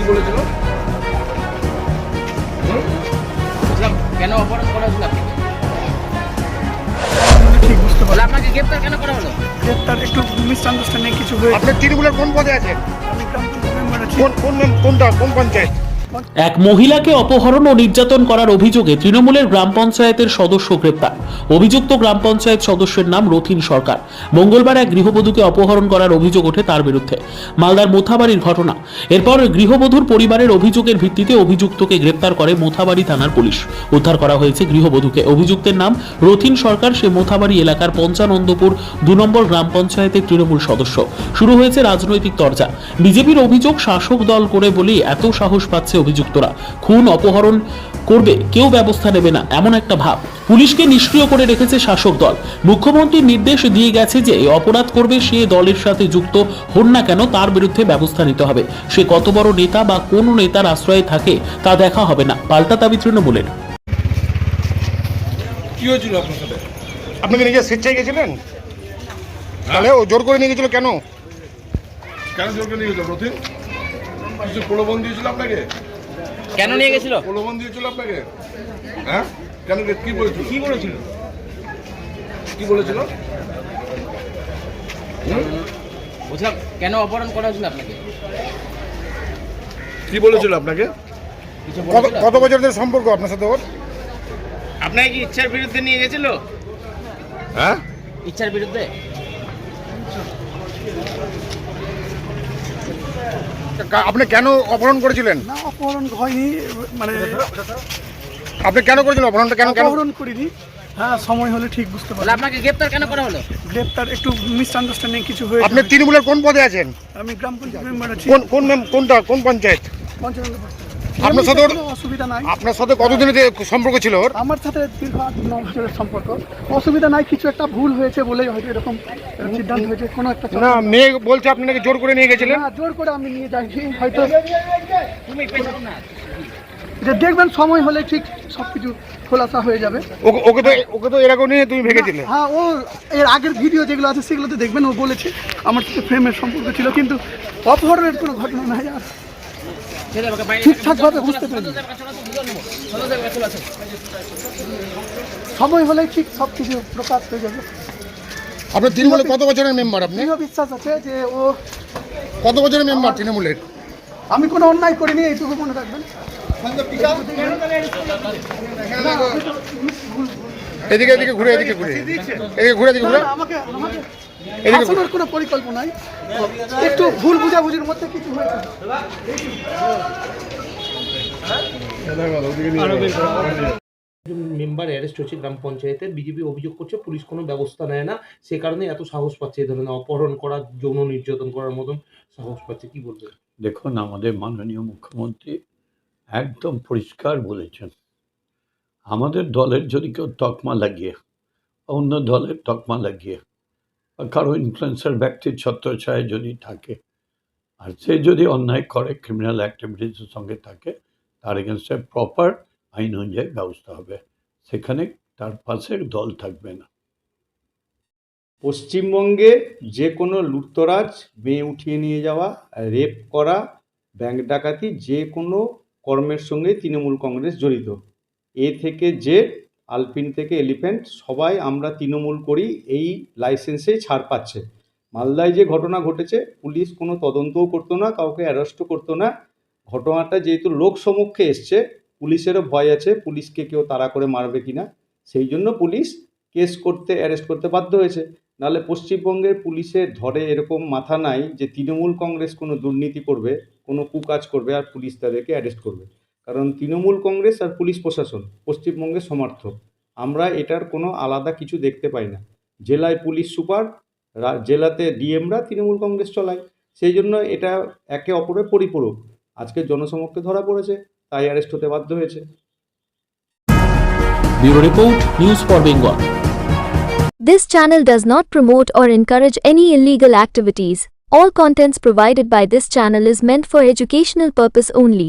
কি বলেছিল? কেন অপহরণ করা হলো আপনাকে? ঠিক বুঝতে পারলাম আপনাকে গ্রেপ্তার কেন করা হলো? গ্রেপ্তার একটু মিসআন্ডারস্ট্যান্ডিং কিছু হয়েছে আপনি তৃণমূলের কোন পদে আছেন আমি কোন কোন কোনটা কোন পঞ্চায়েত? এক মহিলাকে অপহরণ ও নির্যাতন করার অভিযোগে তৃণমূলের গ্রাম পঞ্চায়েতের সদস্য গ্রেপ্তার। অভিযুক্ত গ্রাম পঞ্চায়েত সদস্যের নাম রথিন সরকার। মঙ্গলবার এক গৃহবধূকে অপহরণ করার অভিযোগ ওঠে তার বিরুদ্ধে। মালদার মোথাবাড়ির ঘটনা। এরপর গৃহবধূর পরিবারের অভিযোগের ভিত্তিতে অভিযুক্তকে গ্রেপ্তার করে মোথাবাড়ি থানার পুলিশ। উদ্ধার করা হয়েছে গৃহবধূকে। অভিযুক্তের নাম রথিন সরকার। সে মোথাবাড়ি এলাকার পঞ্চানন্দপুর দু নম্বর গ্রাম পঞ্চায়েতের তৃণমূল সদস্য। শুরু হয়েছে রাজনৈতিক তরজা। বিজেপির অভিযোগ শাসক দল করে বলেই এত সাহস পাচ্ছে অভিযুক্তরা। খুন অপহরণ করবে কেউ ব্যবস্থা নেবে না এমন একটা ভাব। পুলিশকে নিষ্ক্রিয় করে রেখেছে শাসক দল। মুখ্যমন্ত্রীর নির্দেশ দিয়ে গেছে যে অপরাধ করবে সে দলের সাথে যুক্ত হন না কেন তার বিরুদ্ধে ব্যবস্থা নিতে হবে। সে কত বড় নেতা বা কোন নেতার আশ্রয়ে থাকে তা দেখা হবে না। পাল্টা দাবি তৃণমূলের। কি হয়েছিল আপনার সাথে? আপনি কি নিজে স্বেচ্ছায় গেছিলেন? তাহলে ও জোর করে নিয়ে গেছিল কেন? কেন জোরকে নিয়ে গেছিল রথিন কিছু প্রলোভন দিয়েছিল আপনাকে? কেন নিয়ে গেছিল? প্রলোভন দিয়েছিল আপনাকে? হ্যাঁ? কেন কি বলেছিল? কি বলেছিল? কি বলেছিল? হুম? বুঝলাম কেন অপহরণ করা হয়েছিল আপনাকে? কি বলেছিল আপনাকে? কিছু কত কত বছর ধরে সম্পর্ক আপনার সাথে ওর? আপনাকে কি ইচ্ছার বিরুদ্ধে নিয়ে গেছিল? হ্যাঁ? ইচ্ছার বিরুদ্ধে? আপনি কেন অপহরণ করেছিলেন? না অপহরণ হয়নি মানে আপনি কেন করেছিলেন অপহরণটা? কেন কেন অপহরণ করিনি। হ্যাঁ সময় হলে ঠিক বুঝতে পারলাম। আপনাকে গ্রেপ্তার কেন করা হলো? গ্রেপ্তার একটু মিসআন্ডারস্ট্যান্ডিং কিছু হয়েছে আপনি তৃণমূলের কোন পদে আছেন? আমি গ্রাম পঞ্চায়েত মেম্বার আছি। কোন কোন মেম- কোনটা? কোন পঞ্চায়েত? পঞ্চানন্দপুর। আপনার সাথে অসুবিধা নাই। আপনার সাথে কতদিনের সম্পর্ক ছিল ওর? আমার সাথে দীর্ঘ আট ন বছরের সম্পর্ক। অসুবিধা নাই কিছু একটা ভুল হয়েছে বলেই হয়তো এরকম সিদ্ধান্ত হয়েছে কোনো একটা না মেয়ে বলছে আপনি নাকি জোর করে নিয়ে গেছিলেন? না জোর করে আমি নিয়ে যাইনি হয়তো যে দেখবেন সময় হলে ঠিক সব কিছু খোলাসা হয়ে যাবে। ওকে তো ওকে তো এরকম নিয়ে তুমি ভেঙেছিলে হ্যাঁ ও এর আগের ভিডিও যেগুলো আছে সেগুলোতে দেখবেন ও বলেছে আমার সাথে প্রেমের সম্পর্ক ছিল কিন্তু অপহরণের কোনো ঘটনা নাই আর। ঠিকঠাকভাবে বুঝতে পারিনি সময় হলেই ঠিক সব কিছু প্রকাশ হয়ে যাবে। আপনি তৃণমূলের কত বছরের মেম্বার আপনি? বিশ্বাস আছে যে ও কত বছরের মেম্বার তৃণমূলের? আমি কোনো অন্যায় করিনি এইটুকু মনে রাখবেন। এদিকে এদিকে ঘুরে এদিকে ঘুরে। এদিকে ঘুরে এদিকে ঘুরে। আমাকে আমাকে কোনো পরিকল্পনা একটু ভুল বুঝাবুঝির মধ্যে কিছু হয়েছে মেম্বার অ্যারেস্ট হচ্ছে গ্রাম পঞ্চায়েতের বিজেপি অভিযোগ করছে পুলিশ কোনো ব্যবস্থা নেয় না। সে কারণে এত সাহস পাচ্ছে এই ধরনের অপহরণ করা যৌন নির্যাতন করার মতন সাহস পাচ্ছে। কি বলবেন দেখুন আমাদের মাননীয় মুখ্যমন্ত্রী একদম পরিষ্কার বলেছেন। আমাদের দলের যদি কেউ তকমা লাগিয়ে অন্য দলের তকমা লাগিয়ে কারও ইনফ্লুয়েন্সার ব্যক্তির ছত্রছায় যদি থাকে, আর সে যদি অন্যায় করে ক্রিমিনাল অ্যাক্টিভিটিসের সঙ্গে থাকে, তার এগেনস্টে প্রপার আইন অনুযায়ী ব্যবস্থা হবে। সেখানে তার পাশে দল থাকবে না। পশ্চিমবঙ্গে যে কোনো লুটতরাজ, মেয়ে উঠিয়ে নিয়ে যাওয়া রেপ করা ব্যাংক ডাকাতি, যে কোনো কর্মের সঙ্গে তৃণমূল কংগ্রেস জড়িত। এ থেকে যে আলপিন থেকে এলিফ্যান্ট, সবাই আমরা তৃণমূল করি, এই লাইসেন্সেই ছাড় পাচ্ছে। মালদায় যে ঘটনা ঘটেছে, পুলিশ কোনো তদন্তও করতো না, কাউকে অ্যারেস্টও করতো না। ঘটনাটা যেহেতু লোক সমক্ষে এসছে, পুলিশেরও ভয় আছে, পুলিশকে কেউ তাড়া করে মারবে কিনা, সেই জন্য পুলিশ কেস করতে, অ্যারেস্ট করতে বাধ্য হয়েছে। নাহলে পশ্চিমবঙ্গের পুলিশের ধরে এরকম মাথা নাই যে তৃণমূল কংগ্রেস কোনো দুর্নীতি করবে, কোনো কুকাজ করবে আর পুলিশ তাদেরকে অ্যারেস্ট করবে। কারণ তৃণমূল কংগ্রেস আর পুলিশ প্রশাসন, পশ্চিমবঙ্গের সমর্থক। আমরা এটার কোনো আলাদা কিছু দেখতে পাই না জেলায় পুলিশ সুপার জেলাতে ডিএমরা তৃণমূল কংগ্রেস চলায় সেই জন্য এটা একে অপরের পরিপূরক আজকে জনসমক্ষে ধরা পড়েছে তাই অ্যারেস্ট হতে বাধ্য হয়েছে bureau report news for Bengal This channel does not promote or encourage any illegal activities. All contents provided by this channel is meant for educational purpose only.